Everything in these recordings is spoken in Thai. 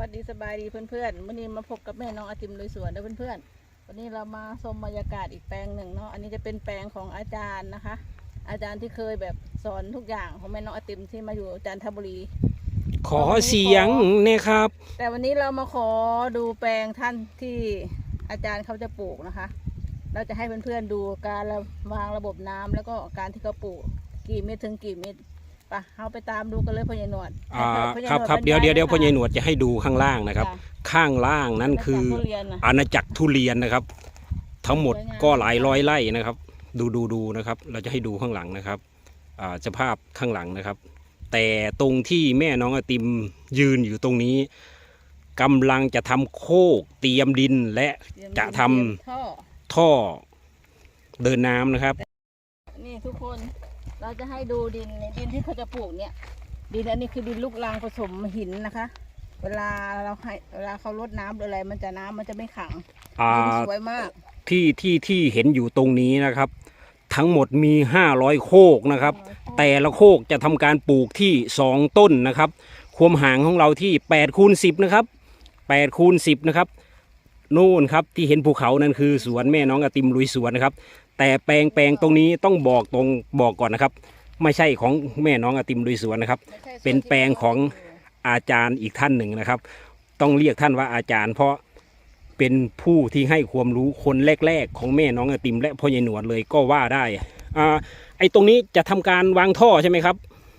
วัสดีสบายดีเพื่อนๆวันนี้มาพบกับแม่น้องอาติมลุยสวนเด้อเพื่อนๆ วันนี้เรามาชมบรรยากาศอีกแปลงหนึ่งเนาะ อันนี้จะเป็นแปลงของอาจารย์นะคะ อาจารย์ที่เคยแบบสอนทุกอย่างของแม่น้องอาติมที่มาอยู่จันทบุรี ขอเสียงเนี่ยครับ แต่วันนี้เรามาขอดูแปลงท่านที่อาจารย์เขาจะปลูกนะคะ เราจะให้เพื่อนๆดูการระวางระบบน้ำแล้วก็การที่เขาปลูกกี่เม็ดถึงกี่เม็ดไปะเอาไปตามดูกันเลยพ่อใหญ่หนวดอ่าให้พ่อใหญ่ครับหนวครับบรรเดี๋ยวเดี๋ยวเดี๋ยวพ่อใหญ่หนะวดจะให้ดูข้างล่างนะครับจ้ะข้างล่างนั่นคือแล้วก็ทุเรียนน่ะอาณาจักรทุเรียนนะครับ ทั้งหมดสวยงามก็หลายร้อยไร่นะครับ ดูดูดูนะครับ เราจะให้ดูข้างหลังนะครับอ่าสภาพข้างหลังนะครับ แต่ตรงที่แม่น้องไอติมยืนอยู่ตรงนี้กำลังจะทำโคกเตรียมดินและจะทำท่อท่อเดินน้ำนะครับ นี่ทุกคนเราจะให้ดูดินเนี่ยดินที่เขาจะปลูกเนี่ยดินอันนี้คือดินลูกรังผสมหินนะคะ เวลาเราให้เวลาเขาลดน้ำหรืออะไร มันจะน้ำมันจะไม่ขังอ่าดินสวยมาก ที่ที่ที่เห็นอยู่ตรงนี้นะครับ ทั้งหมดมี 500 โคกนะครับ แต่ละโคกจะทำการปลูกที่ 2 ต้นนะครับ ความห่างของเราที่8คูณ10 นะครับ8คูณ10 นะครับ นู่นครับที่เห็นภูเขานั่นคือสวนแม่น้องอติมลุยสวนนะครับ แต่แปลงแปลงตรงนี้ต้องบอกตรงบอกก่อนนะครับ ไม่ใช่ของแม่น้องอติมลุยสวนนะครับไม่ใช่ส่วเป็นที่แปลงของอาจารย์อีกท่านหนึ่งนะครับ ต้องเรียกท่านว่าอาจารย์ เพราะเป็นผู้ที่ให้ความรู้คนแรก ๆ ของแม่น้องไอติม และพ่อใหญ่หนวดเลยก็ว่าได้อ่าไอตรงนี้จะทำการวางท่อใช่ไหมครับ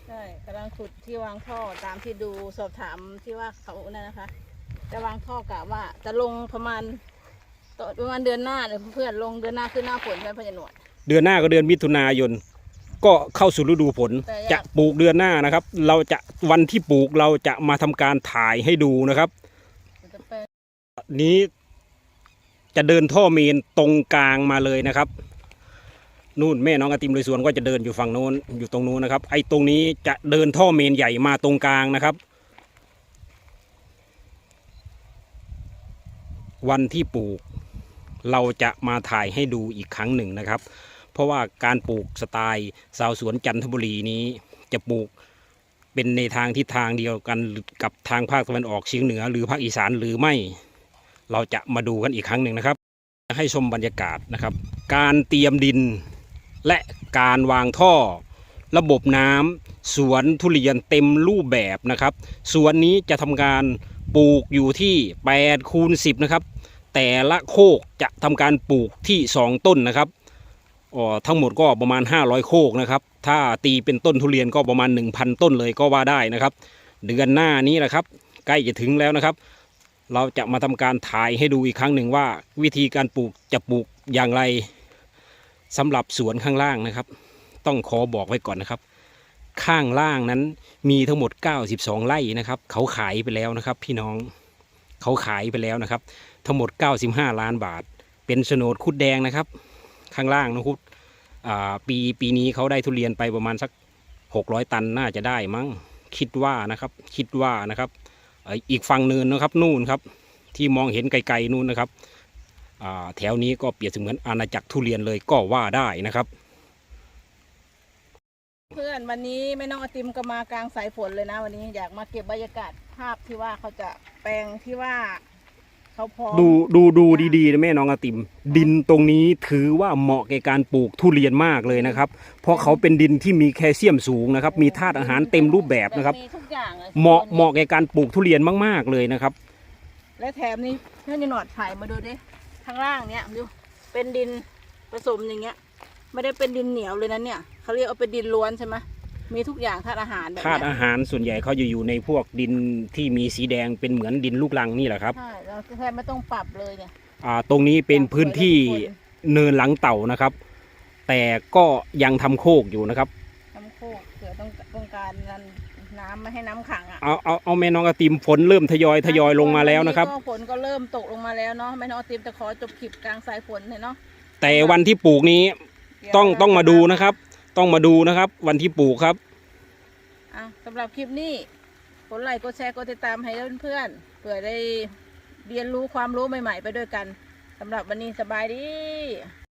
ใช่กำลังขุดที่วางท่อตามที่ดูสอบถามที่ว่าเขานั่นนะคะ จะวางท่อกะว่าจะลงประมาณต่อประมาณเดือนหน้าเลยเพื่อนลงเดือนหน้าคือหน้าฝนใช่ไหมพ่อใหญ่หนวด เดือนหน้าก็เดือนมิถุนายน ก็เข้าสู่ฤดูฝนแต่อยากจะปลูกเดือนหน้านะครับ เราจะวันที่ปลูกเราจะมาทำการถ่ายให้ดูนะครับจะเป็นนี้จะเดินท่อเมนตรงกลางมาเลยนะครับ นู่นแม่น้องไอติมเลยสวนก็จะเดินอยู่ฝั่งโน้นอยู่ตรงนู้นนะครับ ไอ้ตรงนี้จะเดินท่อเมนใหญ่มาตรงกลางนะครับ วันที่ปลูก เราจะมาถ่ายให้ดูอีกครั้งหนึ่งนะครับ เพราะว่าการปลูกสไตล์ชาวสวนจันทบุรีนี้จะปลูกเป็นในทางทิศทางเดียวกันกับทางภาคตะวันออกเฉียงเหนือ หรือภาคอีสานหรือไม่ เราจะมาดูกันอีกครั้งหนึ่งนะครับ ให้ชมบรรยากาศนะครับ การเตรียมดินและการวางท่อ ระบบน้ำสวนทุเรียนเต็มรูปแบบนะครับ สวนนี้จะทำการปลูกอยู่ที่8คูณ10 นะครับ แต่ละโคกจะทำการปลูกที่ 2 ต้นนะครับอ๋อทั้งหมดก็ประมาณ 500 โคกนะครับ ถ้าตีเป็นต้นทุเรียนก็ประมาณ 1,000 ต้นเลยก็ว่าได้นะครับ เดือนหน้านี้แหละครับ ใกล้จะถึงแล้วนะครับ เราจะมาทำการถ่ายให้ดูอีกครั้งหนึ่งว่า วิธีการปลูกจะปลูกอย่างไรสำหรับสวนข้างล่างนะครับ ต้องขอบอกไว้ก่อนนะครับ ข้างล่างนั้นมีทั้งหมด 92 ไร่นะครับ เขาขายไปแล้วนะครับ พี่น้อง เขาขายไปแล้วนะครับ ทั้งหมด 95 ล้านบาท เป็นโฉนดคุดแดงนะครับ ข้างล่างนะคุดอ่าปีปีนี้เขาได้ทุเรียนไปประมาณสัก 600 ตันน่าจะได้มั้งคิดว่านะครับคิดว่านะครับอ่ออีกฝั่งเนินนะครับนู่นครับ ที่มองเห็นไกลๆนู่นนะครับอ่าแถวนี้ก็เปรียบเสมือนอาณาจักรทุเรียนเลยก็ว่าได้นะครับ เพื่อนวันนี้แม่น้องไอติมก็มากลางสายฝนเลยนะ วันนี้อยากมาเก็บบรรยากาศภาพที่ว่าเขาจะแปลงที่ว่าเขาพร้อมดูดูดูดีๆนะแม่น้องอาติม ดินตรงนี้ถือว่าเหมาะแก่การปลูกทุเรียนมากเลยนะครับ เพราะเขาเป็นดินที่มีแคลเซียมสูงนะครับ มีธาตุอาหารเต็มรูปแบบนะครับ มีทุกอย่างลยเหมาะเหมาะแก่การปลูกทุเรียนมากๆเลยนะครับ และแถมนี้เพื่อนจะหนวดถ่ายมาดูดิข้างล่างเนี้ยดูเป็นดินผสมอย่างเงี้ย ไม่ได้เป็นดินเหนียวเลยนะเนี่ย เขาเรียกว่าเป็นดินล้วนใช่ไหมมีทุกอย่างธาตุอาหารแบบธาตุเนี้อายหารส่วนใหญ่เขาจะอยู่ในพวกดินที่มีสีแดงเป็นเหมือนดินลูกรังนี่แหละครับ ใช่เราแทบไม่ต้องปรับเลยเนี่ยอ่าตรงนี้เป็นพื้นที่เนินหลังเต่านะครับ แต่ก็ยังทำโคกอยู่นะครับ น้ำโคกเผื่อต้องต้องการน้ำไม่ให้น้ำขังอะเอาเอาเอาแม่น้องอาติมฝนเริ่มทยอยทยอยลงมาแล้วนะครับ ก็ฝนก็เริ่มตกลงมาแล้วเนาะแม่น้องติมจะขอจบคลิปกลางสายฝนเนี่ยเนาะแต่วันที่ปลูกนี้เดี๋ยวต้องเรต้องมาจะดูนะครับ ต้องมาดูนะครับ วันที่ปลูกครับอะสำหรับคลิปนี้กดไลค์กดแชร์กดติดตามให้เพื่อนๆเพื่อได้เรียนรู้ความรู้ใหม่ ๆ ไปด้วยกันสำหรับวันนี้สบายดี